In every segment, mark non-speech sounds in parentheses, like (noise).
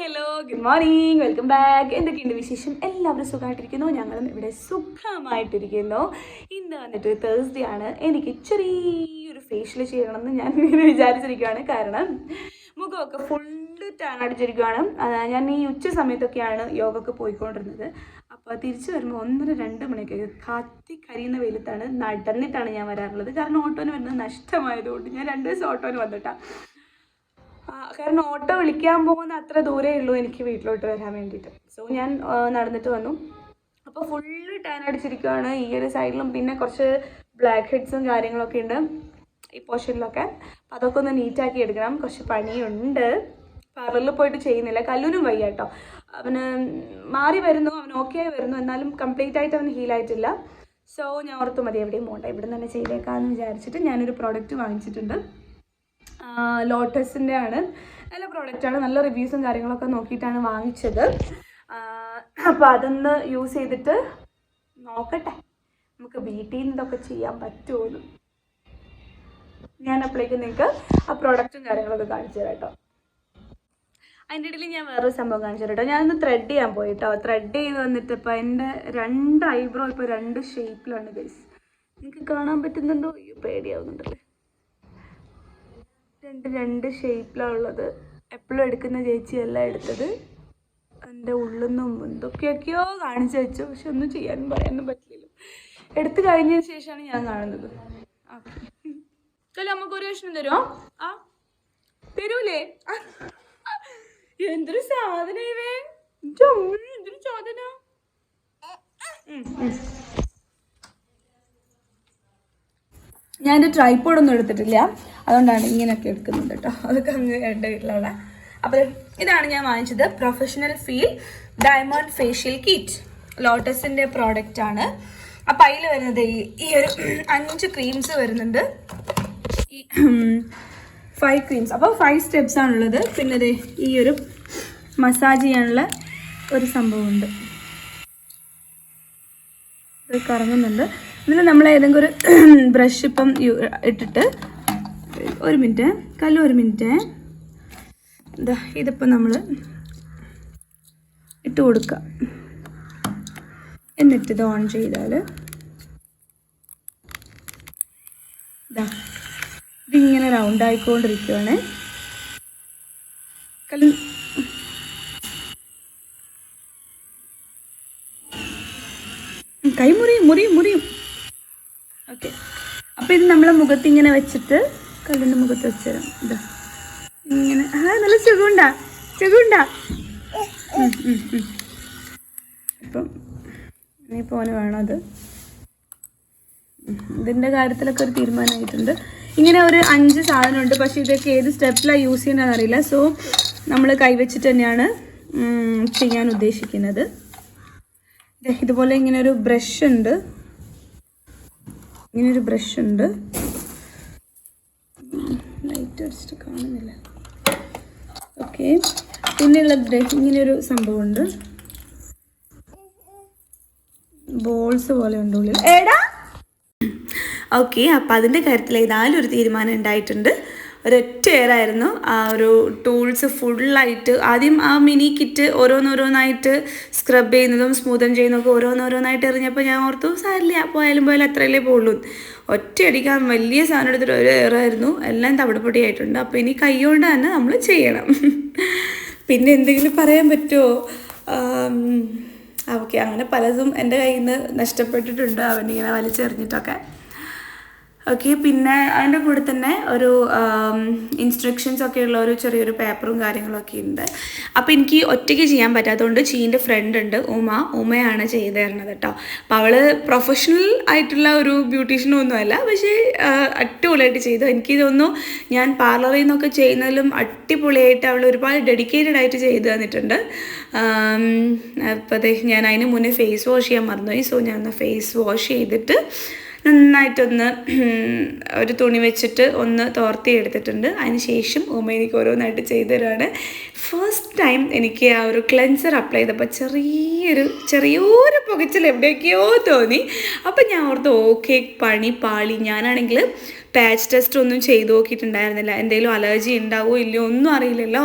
Hello good morning welcome back എന്തൊക്കെയുണ്ട് വിശേഷം? എല്ലാവരും സുഖമായിട്ടിരിക്കുന്നു. ഞങ്ങളും ഇവിടെ സുഖമായിട്ടിരിക്കുന്നു. ഇന്ന് വന്നിട്ട് തേഴ്സ്ഡേ ആണ്. എനിക്ക് ചെറിയൊരു ഫേഷ്യൽ ചെയ്യണമെന്ന് ഞാൻ (laughs) ഇങ്ങനെ വിചാരിച്ചിരിക്കുകയാണ് കാരണം മുഖമൊക്കെ ഫുള്ള് ടാൻ അടിച്ചിരിക്കുകയാണ് ഞാൻ ഈ ഉച്ച സമയത്തൊക്കെയാണ് യോഗക്ക് പോയിക്കൊണ്ടിരുന്നത്. അപ്പോൾ തിരിച്ചു വരുമ്പോൾ ഒന്നര രണ്ട് മണിയൊക്കെ കത്തി കരിയുന്ന വെയിലത്താണ് നടന്നിട്ടാണ് ഞാൻ വരാറുള്ളത്. കാരണം ഓട്ടോന് വരുന്നത് നഷ്ടമായതുകൊണ്ട് ഞാൻ രണ്ട് ദിവസം ഓട്ടോന് വന്നിട്ടാണ് കാരണം ഓട്ടോ വിളിക്കാൻ പോകുന്ന അത്ര ദൂരേ ഉള്ളൂ എനിക്ക് വീട്ടിലോട്ട് വരാൻ വേണ്ടിയിട്ട്. സോ ഞാൻ നടന്നിട്ട് വന്നു. അപ്പോൾ ഫുള്ള് ടാൻ അടിച്ചിരിക്കുകയാണ് ഈ ഒരു സൈഡിലും പിന്നെ കുറച്ച് ബ്ലാക്ക് ഹെഡ്സും കാര്യങ്ങളൊക്കെ ഉണ്ട്. ഈ പോർഷനിലൊക്കെ അപ്പോൾ അതൊക്കെ ഒന്ന് നീറ്റാക്കി എടുക്കണം. കുറച്ച് പണിയുണ്ട്. പാർലറിൽ പോയിട്ട് ചെയ്യുന്നില്ല. കല്ലൂരും വയ്യ കേട്ടോ അവന് മാറി വരുന്നു. അവൻ ഓക്കെ ആയി വരുന്നു. എന്നാലും കംപ്ലീറ്റ് ആയിട്ട് അവൻ ഹീലായിട്ടില്ല സോ ഞാൻ ഓർത്തു മതി എവിടെയും പോകണ്ട ഇവിടെ തന്നെ ചെയ്തേക്കാമെന്ന് വിചാരിച്ചിട്ട് ഞാനൊരു പ്രോഡക്റ്റ് വാങ്ങിച്ചിട്ടുണ്ട്. ലോട്ടസിന്റെ ആണ് നല്ല പ്രോഡക്റ്റാണ് നല്ല റിവ്യൂസും കാര്യങ്ങളൊക്കെ നോക്കിയിട്ടാണ് വാങ്ങിച്ചത്. അപ്പോൾ അതൊന്ന് യൂസ് ചെയ്തിട്ട് നോക്കട്ടെ. നമുക്ക് വീട്ടിൽ നിന്ന് ഇതൊക്കെ ചെയ്യാൻ പറ്റുമോ ഞാൻ അപ്പോഴേക്ക് നിങ്ങൾക്ക് ആ പ്രോഡക്റ്റും കാര്യങ്ങളൊക്കെ കാണിച്ചു തരാം കേട്ടോ. അതിന്റെ ഇടയിൽ ഞാൻ വേറൊരു സംഭവം കാണിച്ചു കേട്ടോ. ഞാനൊന്ന് ത്രെഡ് ചെയ്യാൻ പോയി കേട്ടോ ത്രെഡ് ചെയ്ത് വന്നിട്ട് ഇപ്പോൾ എന്റെ രണ്ട് ഐബ്രോ ഇപ്പോൾ രണ്ട് ഷേപ്പിലാണ് ഗൈസ് നിങ്ങൾക്ക് കാണാൻ പറ്റുന്നുണ്ടോ? പേടിയാവുന്നുണ്ടല്ലേ? രണ്ട് രണ്ട് ഷേപ്പിലാണ് ഉള്ളത്. എപ്പോഴും എടുക്കുന്ന ചേച്ചിയല്ല എടുത്തത്. എന്റെ ഉള്ളിൽ നിന്നും എന്തൊക്കെയൊക്കെയോ കാണിച്ചു വെച്ചു. പക്ഷെ ഒന്നും ചെയ്യാനും പറയാനൊന്നും പറ്റില്ലല്ലോ. എടുത്തു കഴിഞ്ഞതിന് ശേഷമാണ് ഞാൻ കാണുന്നത്. ഓക്കെ നമുക്ക് ഒരു ഭക്ഷണം തരുമോ ആ. തരൂലേ? എന്തൊരു സാധനം ഇവേ? എന്തൊരു സാധനം? ഞാൻ എന്റെ ട്രൈപ്പോഡൊന്നും എടുത്തിട്ടില്ല. അതുകൊണ്ടാണ് ഇങ്ങനെയൊക്കെ എടുക്കുന്നത് കേട്ടോ. അതൊക്കെ അങ്ങ് എന്റെ അപ്പോൾ ഇതാണ് ഞാൻ വാങ്ങിച്ചത്. Professional feel diamond facial kit ലോട്ടസിന്റെ ആണ്. അപ്പോൾ അതിൽ വരുന്നത് ഈ ഒരു അഞ്ച് ക്രീംസ് വരുന്നുണ്ട്. ഈ ഫൈവ് ക്രീംസ് അപ്പോൾ ഫൈവ് സ്റ്റെപ്സ് ആണുള്ളത്. പിന്നെ ഈ ഒരു മസാജ് ചെയ്യാനുള്ള ഒരു സംഭവമുണ്ട്. ഇത് കറങ്ങുന്നുണ്ട്. ഇതിൽ നമ്മൾ ഏതെങ്കിലും ഒരു (clears throat) ബ്രഷ് ഇപ്പം ഇട്ടിട്ട് ഒരു മിനിറ്റ് കല്ല് ഒരു മിനിറ്റ്. ഇതാ ഇതിപ്പോൾ നമ്മൾ ഇട്ട് കൊടുക്കുക എന്നിട്ട് ഇത് ഓൺ ചെയ്താൽ ഇതാ ഇതിങ്ങനെ റൗണ്ട് ആയിക്കൊണ്ടിരിക്കുകയാണ് കല്ല് കൈ മുറിയും മുറിയും മുറിയും. അപ്പോൾ ഇത് നമ്മളെ മുഖത്ത് ഇങ്ങനെ വെച്ചിട്ട് കല്ലിന്റെ മുഖത്ത് വെച്ച് തരാം ഇതാ ഇങ്ങനെ. ആ നല്ല സുഖമുണ്ടാ? സുഖമുണ്ടാ. അപ്പം നീ പോന് വേണം അത്. ഇതിന്റെ കാര്യത്തിലൊക്കെ ഒരു തീരുമാനമായിട്ടുണ്ട്. ഇങ്ങനെ ഒരു അഞ്ച് സാധനമുണ്ട്. പക്ഷേ ഇതൊക്കെ ഏത് സ്റ്റെപ്പിലാണ് യൂസ് ചെയ്യണമെന്ന് അറിയില്ല. സോ നമ്മൾ കൈവച്ചിട്ട് തന്നെയാണ് ചെയ്യാൻ ഉദ്ദേശിക്കുന്നത്. ഇതുപോലെ ഇങ്ങനെ ഒരു ബ്രഷ് ഉണ്ട്. ഇങ്ങനെ ഒരു ബ്രഷ് ഉണ്ട് ലൈറ്റ് അടിച്ചിട്ട് കാണുന്നില്ല. ഓക്കെ പിന്നെയുള്ളത് ഇങ്ങനെയൊരു സംഭവമുണ്ട്. ബോൾസ് പോലെ ഉണ്ട് ഉള്ളിൽ. ഏടാ ഓക്കെ അപ്പോൾ അതിന്റെ കാര്യത്തിൽ ഏതായാലും ഒരു തീരുമാനം ഉണ്ടായിട്ടുണ്ട്. ഒരൊറ്റ ഏറായിരുന്നു ആ ഒരു ടൂൾസ് ഫുള്ളായിട്ട് ആദ്യം ആ മിനി കിറ്റ് ഓരോന്നോരോന്നായിട്ട് സ്ക്രബ് ചെയ്യുന്നതും സ്മൂതൻ ചെയ്യുന്നതൊക്കെ ഓരോന്നോരോന്നായിട്ട് എറിഞ്ഞപ്പോൾ ഞാൻ ഓർത്തു സാരില്ല പോയാലും പോയാലും അത്രയല്ലേ പോകുള്ളൂ ഒറ്റയടിക്കാൻ വലിയ സാധനം എടുത്തിട്ട് ഒരു ഏറായിരുന്നു എല്ലാം തവിടുപൊടിയായിട്ടുണ്ട് അപ്പോൾ ഇനി കൈ കൊണ്ട് തന്നെ നമ്മൾ ചെയ്യണം. പിന്നെ എന്തെങ്കിലും പറയാൻ പറ്റുമോ ഓക്കെ. അങ്ങനെ പലതും എന്റെ കയ്യിൽ നിന്ന് നഷ്ടപ്പെട്ടിട്ടുണ്ട്. അവനിങ്ങനെ വലിച്ചെറിഞ്ഞിട്ടൊക്കെ. ഓക്കെ പിന്നെ അതിന്റെ കൂടെ തന്നെ ഒരു ഇൻസ്ട്രക്ഷൻസ് ഒക്കെ ഉള്ള ഒരു ചെറിയൊരു പേപ്പറും കാര്യങ്ങളൊക്കെ ഉണ്ട്. അപ്പോൾ എനിക്ക് ഒറ്റയ്ക്ക് ചെയ്യാൻ പറ്റാത്തതുകൊണ്ട് ചീന്റെ ഫ്രണ്ട് ഉണ്ട് ഉമ. ഉമയാണ് ചെയ്തു തരുന്നത് കേട്ടോ അപ്പോൾ അവൾ പ്രൊഫഷണൽ ആയിട്ടുള്ള ഒരു ബ്യൂട്ടീഷ്യനും ഒന്നുമല്ല പക്ഷേ അടിപൊളിയായിട്ട് ചെയ്തു. എനിക്ക് തോന്നുന്നു ഞാൻ പാർലറിൽ നിന്നൊക്കെ ചെയ്യുന്നതിലും അടിപൊളിയായിട്ട് അവൾ ഒരുപാട് ഡെഡിക്കേറ്റഡ് ആയിട്ട് ചെയ്തു തന്നിട്ടുണ്ട്. അപ്പോൾ അതെ ഞാൻ അതിന് മുന്നേ ഫേസ് വാഷ് ചെയ്യാൻ മറന്നുപോയി. സോ ഞാൻ ഫേസ് വാഷ് ചെയ്തിട്ട് നന്നായിട്ടൊന്ന് ഒരു തുണി വെച്ചിട്ട് ഒന്ന് തോർത്തി എടുത്തിട്ടുണ്ട്. അതിന് ശേഷം ഉമ്മ എനിക്ക് ഓരോന്നായിട്ട് ചെയ്തു ഫസ്റ്റ് ടൈം എനിക്ക് ആ ഒരു ക്ലെൻസർ അപ്ലൈ ചെയ്തപ്പോൾ ചെറിയൊരു ചെറിയൊരു പുകച്ചിൽ എവിടെയൊക്കെയോ തോന്നി. അപ്പം ഞാൻ ഓർത്ത് ഓക്കെ പണി പാളി. ഞാനാണെങ്കിൽ പാച്ച് ടെസ്റ്റ് ഒന്നും ചെയ്തു നോക്കിയിട്ടുണ്ടായിരുന്നില്ല. എന്തെങ്കിലും അലർജി ഉണ്ടാവോ ഇല്ലയോ ഒന്നും അറിയില്ലല്ലോ.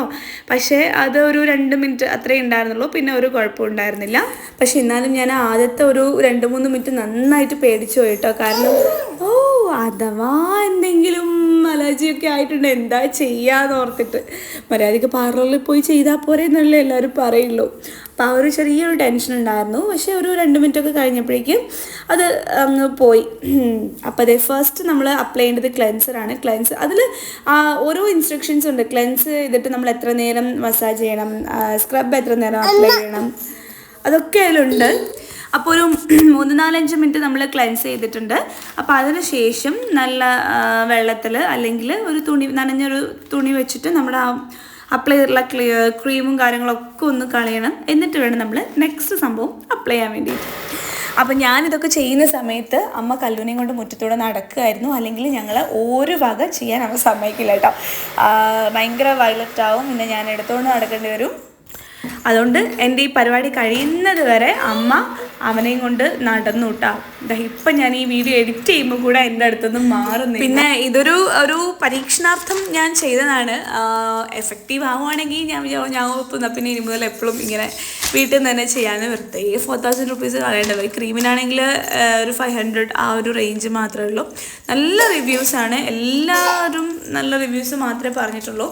പക്ഷേ അത് ഒരു രണ്ട് മിനിറ്റ് അത്രേ ഉണ്ടായിരുന്നുള്ളൂ പിന്നെ ഒരു കുഴപ്പം ഉണ്ടായിരുന്നില്ല. പക്ഷെ എന്നാലും ഞാൻ ആദ്യത്തെ ഒരു രണ്ട് മൂന്ന് മിനിറ്റ് നന്നായിട്ട് പേടിച്ചു പോയിട്ടോ. കാരണം ഓ അഥവാ എന്തെങ്കിലും അലർജിയൊക്കെ ആയിട്ടുണ്ട്. എന്താ ചെയ്യാന്ന് ഓർത്തിട്ട്. മര്യാദയ്ക്ക് പാർലറിൽ പോയി ചെയ്താൽ പോരെ എന്നല്ലേ എല്ലാവരും പറയുള്ളൂ. അപ്പോൾ ആ ഒരു ചെറിയൊരു ടെൻഷൻ ഉണ്ടായിരുന്നു. പക്ഷേ ഒരു രണ്ട് മിനിറ്റൊക്കെ കഴിഞ്ഞപ്പോഴേക്കും അത് അങ്ങ് പോയി. അപ്പോൾ അതേ ഫസ്റ്റ് നമ്മൾ അപ്ലൈ ചെയ്യേണ്ടത് ക്ലെൻസറാണ് ക്ലെൻസ് അതിൽ ഓരോ ഇൻസ്ട്രക്ഷൻസ് ഉണ്ട്. ക്ലെൻസ് ചെയ്തിട്ട് നമ്മൾ എത്ര നേരം മസാജ് ചെയ്യണം സ്ക്രബ് എത്ര നേരം അപ്ലൈ ചെയ്യണം അതൊക്കെ അതിലുണ്ട്. അപ്പോൾ ഒരു മൂന്ന് നാലഞ്ച് മിനിറ്റ് നമ്മൾ ക്ലെൻസ് ചെയ്തിട്ടുണ്ട്. അപ്പോൾ അതിന് ശേഷം നല്ല വെള്ളത്തിൽ അല്ലെങ്കിൽ ഒരു തുണി നനഞ്ഞൊരു തുണി വെച്ചിട്ട് നമ്മുടെ ആ അപ്ലൈ ചെയ്തിട്ടുള്ള ക്ലിയർ ക്രീമും കാര്യങ്ങളൊക്കെ ഒന്ന് കളയണം. എന്നിട്ട് വേണം നമ്മൾ നെക്സ്റ്റ് സംഭവം അപ്ലൈ ചെയ്യാൻ വേണ്ടിയിട്ട്. അപ്പം ഞാനിതൊക്കെ ചെയ്യുന്ന സമയത്ത് അമ്മ കല്ലൂനെയും കൊണ്ട് മുറ്റത്തൂടെ നടക്കുമായിരുന്നു അല്ലെങ്കിൽ ഞങ്ങൾ ഒരു വക ചെയ്യാൻ അവർ സമ്മതിക്കില്ല കേട്ടോ. ഭയങ്കര വയലറ്റ് ആവും. പിന്നെ ഞാൻ എടുത്തുകൊണ്ട് നടക്കേണ്ടി വരും. അതുകൊണ്ട് എന്റെ ഈ പരിപാടി കഴിയുന്നത് വരെ അമ്മ അവനെയും കൊണ്ട് നടന്നു കേട്ടോ ഇപ്പം ഞാൻ ഈ വീഡിയോ എഡിറ്റ് ചെയ്യുമ്പോൾ കൂടെ എന്റെ അടുത്തുനിന്ന് മാറുന്നു പിന്നെ ഇതൊരു ഒരു പരീക്ഷണാർത്ഥം ഞാൻ ചെയ്തതാണ്. എഫക്റ്റീവ് ആവുകയാണെങ്കിൽ ഞാൻ ഞാൻ ഒപ്പുന്ന പിന്നെ ഇനി മുതൽ എപ്പോഴും ഇങ്ങനെ വീട്ടിൽ നിന്ന് തന്നെ ചെയ്യാമെന്ന് വെറുതെ ഫോർ തൗസൻഡ് റുപ്പീസ് കളയേണ്ടത് ക്രീമിനാണെങ്കിൽ ഒരു ഫൈവ് ഹൺഡ്രഡ് ആ ഒരു റേഞ്ച് മാത്രമേ ഉള്ളൂ. നല്ല റിവ്യൂസാണ് എല്ലാവരും നല്ല റിവ്യൂസ് മാത്രമേ പറഞ്ഞിട്ടുള്ളൂ.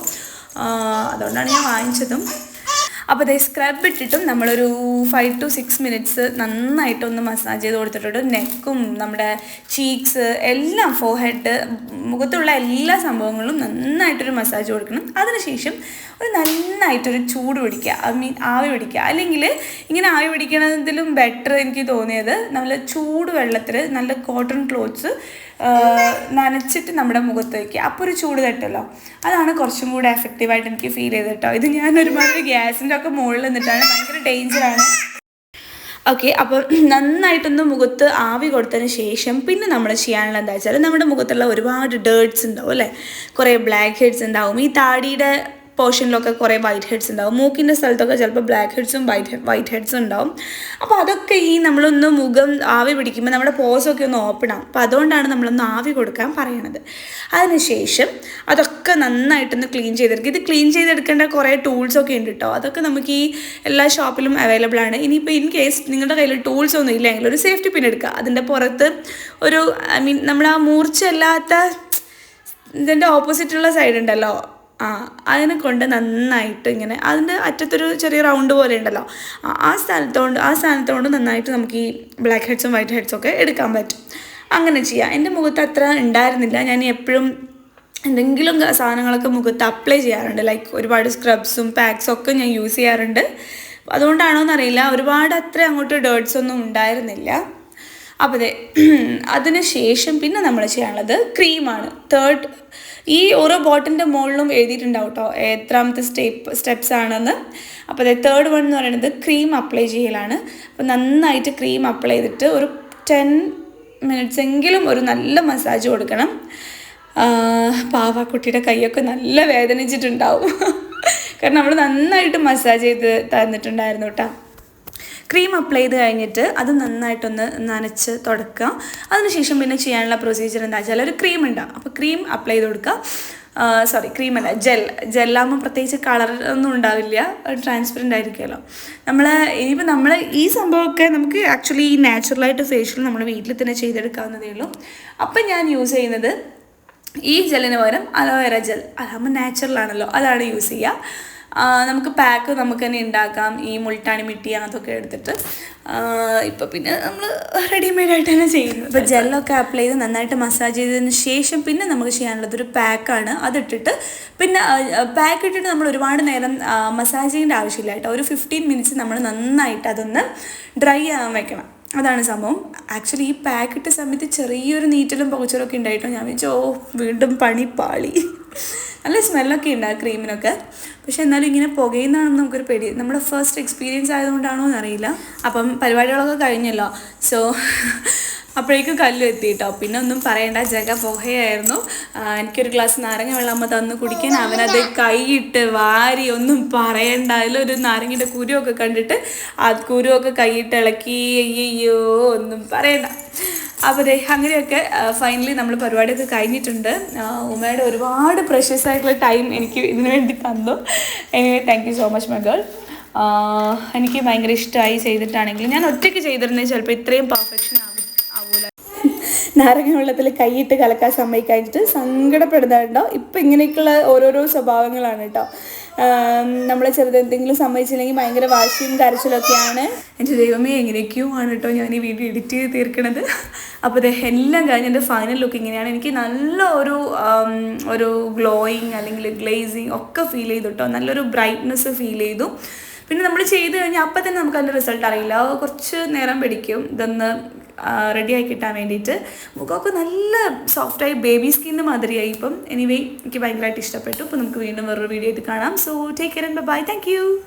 അതുകൊണ്ടാണ് ഞാൻ വാങ്ങിച്ചതും. അപ്പോൾ അതേ സ്ക്രബ് ഇട്ടിട്ടും നമ്മളൊരു ഫൈവ് ടു സിക്സ് മിനിറ്റ്സ് നന്നായിട്ടൊന്ന് മസാജ് ചെയ്ത് കൊടുത്തിട്ടുണ്ട്. നെക്കും നമ്മുടെ ചീക്സ് എല്ലാം ഫോർ ഹെഡ് മുഖത്തുള്ള എല്ലാ സംഭവങ്ങളും നന്നായിട്ടൊരു മസാജ് കൊടുക്കണം. അതിനുശേഷം ഒരു നന്നായിട്ടൊരു ചൂട് പിടിക്കുക. ഐ മീൻ ആവി പിടിക്കുക. അല്ലെങ്കിൽ ഇങ്ങനെ ആവി പിടിക്കണതിലും ബെറ്റർ എനിക്ക് തോന്നിയത് നമ്മൾ ചൂട് വെള്ളത്തിൽ നല്ല കോട്ടൺ ക്ലോത്ത്സ് നനച്ചിട്ട് നമ്മുടെ മുഖത്ത് വയ്ക്കുക അപ്പോൾ ഒരു ചൂട് തട്ടല്ലോ. അതാണ് കുറച്ചും കൂടെ എഫക്റ്റീവായിട്ട് എനിക്ക് ഫീൽ ചെയ്തിട്ടോ ഇത് ഞാൻ ഒരുപാട് ഗ്യാസിന്റെ ഒക്കെ മുകളിൽ നിന്നിട്ടാണ്. ഭയങ്കര ഡേഞ്ചറാണ് ഓക്കെ അപ്പോൾ നന്നായിട്ടൊന്ന് മുഖത്ത് ആവി കൊടുത്തതിന് ശേഷം പിന്നെ നമ്മൾ ചെയ്യാനുള്ള എന്താ വെച്ചാൽ നമ്മുടെ മുഖത്തുള്ള ഒരുപാട് ഡേർട്സ് ഉണ്ടാവും അല്ലേ? കുറേ ബ്ലാക്ക് ഹെഡ്സ് ഉണ്ടാവും. ഈ താടിയുടെ പോർഷനിലൊക്കെ കുറേ വൈറ്റ് ഹെഡ്സ് ഉണ്ടാവും. മൂക്കിന്റെ സ്ഥലത്തൊക്കെ ചിലപ്പോൾ ബ്ലാക്ക് ഹെഡ്സും വൈറ്റ് വൈറ്റ് ഹെഡ്സും ഉണ്ടാവും. അപ്പോൾ അതൊക്കെ ഈ നമ്മളൊന്ന് മുഖം ആവി പിടിക്കുമ്പോൾ നമ്മുടെ പോസൊക്കെ ഒന്ന് ഓപ്പൺ ആവും. അപ്പോൾ അതുകൊണ്ടാണ് നമ്മളൊന്ന് ആവി കൊടുക്കാൻ പറയണത്. അതിനുശേഷം അതൊക്കെ നന്നായിട്ടൊന്ന് ക്ലീൻ ചെയ്തെടുക്കുക. ഇത് ക്ലീൻ ചെയ്തെടുക്കേണ്ട കുറേ ടൂൾസൊക്കെ ഉണ്ട് കേട്ടോ അതൊക്കെ നമുക്ക് ഈ എല്ലാ ഷോപ്പിലും അവൈലബിൾ ആണ്. ഇനിയിപ്പോൾ ഇൻ കേസ് നിങ്ങളുടെ കയ്യിൽ ടൂൾസ് ഒന്നും ഇല്ലെങ്കിൽ ഒരു സേഫ്റ്റി പിൻ എടുക്കുക. അതിന്റെ പുറത്ത് ഒരു ഐ മീൻ നമ്മൾ ആ മൂർച്ചയല്ലാത്ത ഇതിന്റെ ഓപ്പോസിറ്റുള്ള സൈഡ് ഉണ്ടല്ലോ. ആ അതിനെ കൊണ്ട് നന്നായിട്ട് ഇങ്ങനെ അതിന്റെ അറ്റത്തൊരു ചെറിയ റൗണ്ട് പോലെ ഉണ്ടല്ലോ. ആ സ്ഥലത്തോണ്ട് ആ സ്ഥാനത്തോണ്ട് നന്നായിട്ട് നമുക്ക് ഈ ബ്ലാക്ക് ഹെഡ്സും വൈറ്റ് ഹെഡ്സും ഒക്കെ എടുക്കാൻ പറ്റും. അങ്ങനെ ചെയ്യാം. എന്റെ മുഖത്ത് അത്ര ഉണ്ടായിരുന്നില്ല. ഞാൻ എപ്പോഴും എന്തെങ്കിലും സാധനങ്ങളൊക്കെ മുഖത്ത് അപ്ലൈ ചെയ്യാറുണ്ട്. ലൈക്ക് ഒരുപാട് സ്ക്രബ്സും പാക്സും ഒക്കെ ഞാൻ യൂസ് ചെയ്യാറുണ്ട്. അതുകൊണ്ടാണോ എന്നറിയില്ല ഒരുപാട് അത്ര അങ്ങോട്ട് ഡേർട്സ് ഒന്നും ഉണ്ടായിരുന്നില്ല. അപ്പോൾ അതെ അതിന് ശേഷം പിന്നെ നമ്മൾ ചെയ്യാനുള്ളത് ക്രീമാണ്. തേർഡ് ഈ ഓരോ ബോട്ടിന്റെ മുകളിലും എഴുതിയിട്ടുണ്ടാവും കേട്ടോ എത്രാമത്തെ സ്റ്റെപ്പ് സ്റ്റെപ്സ് ആണെന്ന്. അപ്പോൾ അതെ തേർഡ് വൺ എന്ന് പറയുന്നത് ക്രീം അപ്ലൈ ചെയ്യലാണ്. അപ്പോൾ നന്നായിട്ട് ക്രീം അപ്ലൈ ചെയ്തിട്ട് ഒരു ടെൻ മിനിറ്റ്സ് എങ്കിലും ഒരു നല്ല മസാജ് കൊടുക്കണം. പാവാക്കുട്ടിയുടെ കൈയൊക്കെ നല്ല വേദനിച്ചിട്ടുണ്ടാവും. കാരണം നമ്മൾ നന്നായിട്ട് മസാജ് ചെയ്ത് തന്നിട്ടുണ്ടായിരുന്നു കേട്ടോ. ക്രീം അപ്ലൈ ചെയ്ത് കഴിഞ്ഞിട്ട് അത് നന്നായിട്ടൊന്ന് നനച്ച് തുടക്കുക. അതിനുശേഷം പിന്നെ ചെയ്യാനുള്ള പ്രൊസീജിയർ എന്താ വെച്ചാൽ ഒരു ക്രീം ഉണ്ടാകും അപ്പോൾ ക്രീം അപ്ലൈ ചെയ്ത് കൊടുക്കുക. സോറി ക്രീമല്ല ജെൽ ജെല്ലാകുമ്പോൾ പ്രത്യേകിച്ച് കളർ ഒന്നും ഉണ്ടാവില്ല. ട്രാൻസ്പെറന്റ് ആയിരിക്കുമല്ലോ. നമ്മൾ ഇനിയിപ്പോൾ നമ്മൾ ഈ സംഭവമൊക്കെ നമുക്ക് ആക്ച്വലി നാച്ചുറലായിട്ട് ഫേഷ്യൽ നമ്മൾ വീട്ടിൽ തന്നെ ചെയ്തെടുക്കാവുന്നതേ ഉള്ളൂ. അപ്പം ഞാൻ യൂസ് ചെയ്യുന്നത് ഈ ജെല്ലിന് പകരം അലോവേറ ജെൽ അതാകുമ്പോൾ നാച്ചുറൽ ആണല്ലോ. അതാണ് യൂസ് ചെയ്യുക. നമുക്ക് പാക്ക് നമുക്ക് തന്നെ ഉണ്ടാക്കാം ഈ മുൾട്ടാണി മിട്ടി അതൊക്കെ എടുത്തിട്ട്. ഇപ്പോൾ പിന്നെ നമ്മൾ റെഡിമെയ്ഡ് ആയിട്ട് തന്നെ ചെയ്യുന്നു ഇപ്പോൾ ജെല്ലൊക്കെ അപ്ലൈ ചെയ്ത് നന്നായിട്ട് മസാജ് ചെയ്തതിന് ശേഷം പിന്നെ നമുക്ക് ചെയ്യാനുള്ളത് ഒരു പാക്കാണ് അതിട്ടിട്ട് പിന്നെ പാക്ക് ഇട്ടിട്ട് നമ്മൾ ഒരുപാട് നേരം മസാജ് ചെയ്യേണ്ട ആവശ്യമില്ല കേട്ടോ. ഒരു ഫിഫ്റ്റീൻ മിനിറ്റ്സ് നമ്മൾ നന്നായിട്ട് അതൊന്ന് ഡ്രൈ ആകാൻ വെക്കണം. അതാണ് സംഭവം. ആക്ച്വലി ഈ പാക്ക് ഇട്ട സമയത്ത് ചെറിയൊരു നീറ്റലും പൗച്ചറൊക്കെ ഉണ്ടായിട്ടോ. ഞാൻ വിചാരിച്ചു ഓ വീണ്ടും പണി പാളി. നല്ല സ്മെല്ലൊക്കെ ഉണ്ട് ആ ക്രീമിനൊക്കെ. പക്ഷെ എന്നാലും ഇങ്ങനെ പുകയുന്നതാണെന്ന് നമുക്കൊരു പേടി. നമ്മുടെ ഫസ്റ്റ് എക്സ്പീരിയൻസ് ആയതുകൊണ്ടാണോ എന്നറിയില്ല. അപ്പം പരിപാടികളൊക്കെ കഴിഞ്ഞല്ലോ. സോ അപ്പോഴേക്കും കല്ലു എത്തി കേട്ടോ പിന്നെ ഒന്നും പറയണ്ട. ജഗ പുകയായിരുന്നു. എനിക്കൊരു ഗ്ലാസ് നാരങ്ങ വെള്ളം അമ്മ തന്നു കുടിക്കാൻ. അവനത് കൈയിട്ട് വാരി ഒന്നും പറയണ്ട. അതിലൊരു നാരങ്ങയുടെ കുരുവൊക്കെ കണ്ടിട്ട് ആ കുരുവൊക്കെ കൈയിട്ട് ഇളക്കി. അയ്യോ ഒന്നും പറയണ്ട. അപ്പോൾ ദേ അങ്ങനെയൊക്കെ ഫൈനലി നമ്മൾ പരിപാടിയൊക്കെ കഴിഞ്ഞിട്ടുണ്ട്. ഉമ്മയുടെ ഒരുപാട് പ്രഷ്യസ് ആയിട്ടുള്ള ടൈം എനിക്ക് ഇതിനു വേണ്ടി തന്നു. Anyway thank you so much my girl എനിക്ക് ഭയങ്കര ഇഷ്ടമായി ചെയ്തിട്ടാണെങ്കിൽ ഞാൻ ഒറ്റയ്ക്ക് ചെയ്തിരുന്നെങ്കിൽ ചിലപ്പോൾ ഇത്രയും പെർഫെക്ഷൻ ആവും ആവൂല. നാരങ്ങ വെള്ളത്തിൽ കൈയിട്ട് കലക്കാൻ സമ്മതിക്കാഞ്ഞിട്ട് സങ്കടപ്പെടുന്നുണ്ടോ? ഇപ്പം ഇങ്ങനെയൊക്കെയുള്ള ഓരോരോ സ്വഭാവങ്ങളാണ് കേട്ടോ. നമ്മൾ ചെറുത് എന്തെങ്കിലും സമ്മതിച്ചില്ലെങ്കിൽ ഭയങ്കര വാശിയും കരച്ചിലൊക്കെയാണ് എന്റെ ദൈവമേ എങ്ങനെയൊക്കെയോ ആണ് കേട്ടോ ഞാൻ ഈ വീഡിയോ എഡിറ്റ് ചെയ്ത് തീർക്കണത്. അപ്പോൾ ഇത് എല്ലാം കഴിഞ്ഞ് എന്റെ ഫൈനൽ ലുക്ക് ഇങ്ങനെയാണ്. എനിക്ക് നല്ല ഒരു ഒരു ഗ്ലോയിങ് അല്ലെങ്കിൽ ഗ്ലേസിങ് ഒക്കെ ഫീൽ ചെയ്തു കേട്ടോ. നല്ലൊരു ബ്രൈറ്റ്നെസ് ഫീൽ ചെയ്തു. പിന്നെ നമ്മൾ ചെയ്ത് കഴിഞ്ഞാൽ അപ്പം തന്നെ നമുക്ക് അതിന്റെ റിസൾട്ട് അറിയില്ല. കുറച്ച് നേരം പിടിക്കും. ഇതൊന്ന് റെഡിയായി കിട്ടാൻ വേണ്ടിയിട്ട് മുഖമൊക്കെ നല്ല സോഫ്റ്റായി ബേബി സ്കിന്ന് മാതിരിയായി ഇപ്പം. എനിവേ എനിക്ക് ഭയങ്കരമായിട്ട് ഇഷ്ടപ്പെട്ടു. അപ്പോൾ നമുക്ക് വീണ്ടും വേറൊരു വീഡിയോ ആയിട്ട് കാണാം. So take care and bye thank